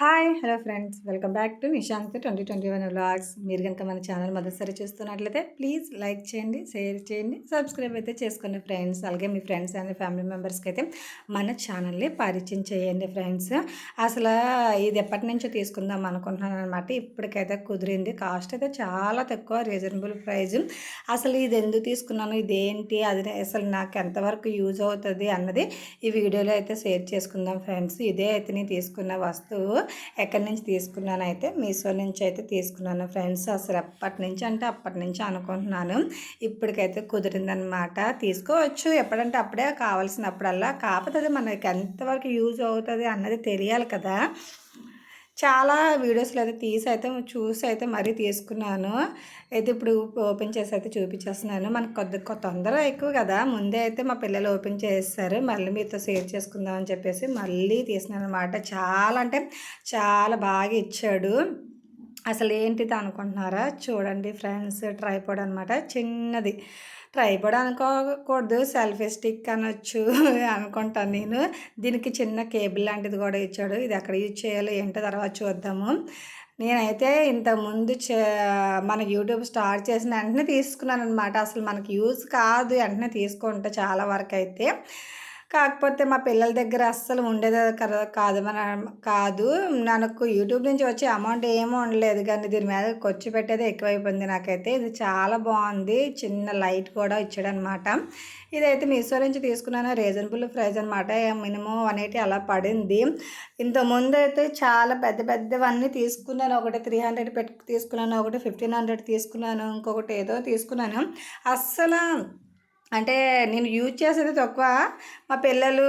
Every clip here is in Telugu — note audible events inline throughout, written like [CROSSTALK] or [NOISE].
Hi hello friends. Welcome back to Nishant twenty twenty one vlogs. మీరు కనుక మన ఛానల్ మొదటిసారి చూస్తున్నట్లయితే ప్లీజ్ లైక్ చేయండి షేర్ చేయండి సబ్స్క్రైబ్ అయితే చేసుకోండి ఫ్రెండ్స్. అలాగే మీ ఫ్రెండ్స్ అండ్ ఫ్యామిలీ మెంబర్స్కి అయితే మన ఛానల్ని పరిచయం చేయండి ఫ్రెండ్స్. అసలు ఇది ఎప్పటి నుంచో తీసుకుందాం అనుకుంటున్నాను అనమాట ఇప్పటికైతే కుదిరింది. కాస్ట్ అయితే చాలా తక్కువ రీజనబుల్ ప్రైజ్ అసలు ఇది ఎందుకు తీసుకున్నాను? ఇదేంటి? అది అసలు నాకు ఎంతవరకు యూజ్ అవుతుంది అన్నది ఈ వీడియోలో అయితే షేర్ చేసుకుందాం ఫ్రెండ్స్. ఇదే అయితే నేను తీసుకున్న వస్తువు. ఎక్కడి నుంచి తీసుకున్నాను అయితే మీషో నుంచి అయితే తీసుకున్నాను ఫ్రెండ్స్. అసలు ఎప్పటి నుంచి అంటే అప్పటి నుంచి అనుకుంటున్నాను. ఇప్పటికైతే కుదిరిందనమాట తీసుకోవచ్చు. ఎప్పుడంటే అప్పుడే కావాల్సినప్పుడల్లా. కాకపోతే అది మనకి ఎంతవరకు యూజ్ అవుతుంది అన్నది తెలియాలి కదా. చాలా వీడియోస్లో అయితే తీసి అయితే చూసి అయితే మరీ తీసుకున్నాను. అయితే ఇప్పుడు ఓపెన్ చేసి అయితే చూపించేస్తున్నాను మనకు కొద్ది తొందర ఎక్కువ కదా. ముందే అయితే మా పిల్లలు ఓపెన్ చేస్తారు మళ్ళీ మీతో షేర్ చేసుకుందాం అని చెప్పేసి మళ్ళీ తీసినాను అనమాట చాలా అంటే చాలా బాగా ఇచ్చాడు. అసలు ఏంటిది అనుకుంటున్నారా? చూడండి ఫ్రెండ్స్ ట్రైపోడ్ అనమాట చిన్నది. ట్రైపోడ్ అనుకోకూడదు. సెల్ఫీ స్టిక్ అనొచ్చు [LAUGHS] అనుకుంటాను నేను. దీనికి చిన్న కేబుల్ లాంటిది కూడా ఇచ్చాడు. ఇది ఎక్కడ యూజ్ చేయాలో ఏంటో తర్వాత చూద్దాము. నేనైతే ఇంతకుముందు చే మన యూట్యూబ్ స్టార్ట్ చేసిన వెంటనే తీసుకున్నాను అనమాట అసలు మనకి యూజ్ కాదు. వెంటనే తీసుకుంటే చాలా వరకు అయితే. కాకపోతే మా పిల్లల దగ్గర అస్సలు ఉండేది కాదు. మన కాదు. నాకు యూట్యూబ్ నుంచి వచ్చే అమౌంట్ ఏమీ ఉండలేదు. కానీ దీని మీద ఖర్చు పెట్టేది ఎక్కువైపోయింది నాకైతే. ఇది చాలా బాగుంది. చిన్న లైట్ కూడా ఇచ్చాడనమాట. ఇదైతే మీషో నుంచి తీసుకున్నాను. రీజనబుల్ ప్రైస్ అనమాట. మినిమం వన్ ఎయిటీ అలా పడింది. ఇంతకుముందు అయితే చాలా పెద్ద పెద్దవన్నీ తీసుకున్నాను. ఒకటి త్రీ హండ్రెడ్ పెట్టి తీసుకున్నాను. ఒకటి ఫిఫ్టీన్ హండ్రెడ్ తీసుకున్నాను. ఇంకొకటి ఏదో తీసుకున్నాను. అస్సలు అంటే నేను యూజ్ చేసేది తక్కువ మా పిల్లలు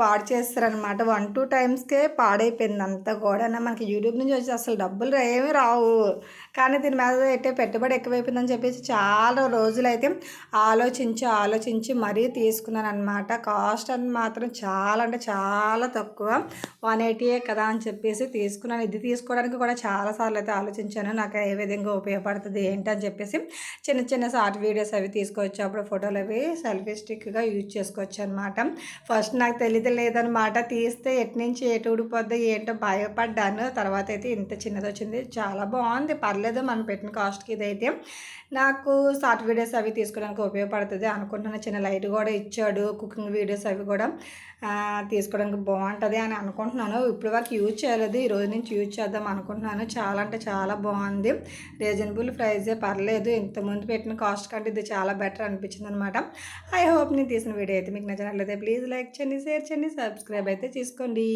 పాడు చేస్తారనమాట వన్ టూ టైమ్స్కే పాడైపోయింది అంతా కూడా మనకి యూట్యూబ్ నుంచి వచ్చి అసలు డబ్బులు ఏమీ రావు. కానీ దీని మీద అయితే పెట్టుబడి ఎక్కువైపోయిందని చెప్పేసి చాలా రోజులైతే ఆలోచించి ఆలోచించి మరీ తీసుకున్నాను అనమాట కాస్ట్ అని మాత్రం చాలా అంటే చాలా తక్కువ. వన్ ఎయిటీయే కదా అని చెప్పేసి తీసుకున్నాను. ఇది తీసుకోవడానికి కూడా చాలాసార్లు అయితే ఆలోచించాను. నాకు ఏ విధంగా ఉపయోగపడుతుంది ఏంటి అని చెప్పేసి చిన్న చిన్న షార్ట్ వీడియోస్ అవి తీసుకోవచ్చు అప్పుడు ఫోటోలు అవి సెల్ఫీ స్టిక్గా యూజ్ చేసుకోవచ్చు అనమాట ఫస్ట్ నాకు తెలియదు లేదనమాట తీస్తే ఎటు నుంచి ఎటు ఊడిపోద్దో ఏంటో భయపడ్డాను. తర్వాత అయితే ఇంత చిన్నది వచ్చింది. చాలా బాగుంది. పర్లేదు మనం పెట్టిన కాస్ట్కి ఇదైతే. నాకు షార్ట్ వీడియోస్ అవి తీసుకోవడానికి ఉపయోగపడుతుంది అనుకుంటున్న చిన్న లైట్ కూడా ఇచ్చాడు. కుకింగ్ వీడియోస్ అవి కూడా తీసుకోవడానికి బాగుంటుంది అని అనుకుంటున్నాను. ఇప్పటి వరకు యూజ్ చేయలేదు. ఈ రోజు నుంచి యూజ్ చేద్దాం అనుకుంటున్నాను. చాలా అంటే చాలా బాగుంది. రీజనబుల్ ప్రైజే పర్లేదు. ఇంతకుముందు పెట్టిన కాస్ట్ కంటే ఇది చాలా బెటర్ అనిపించింది అనమాట ఐ హోప్ నేను తీసిన వీడియో అయితే మీకు నచ్చినట్లయితే ప్లీజ్ లైక్ చేయండి షేర్ చేయండి సబ్స్క్రైబ్ అయితే చేసుకోండి.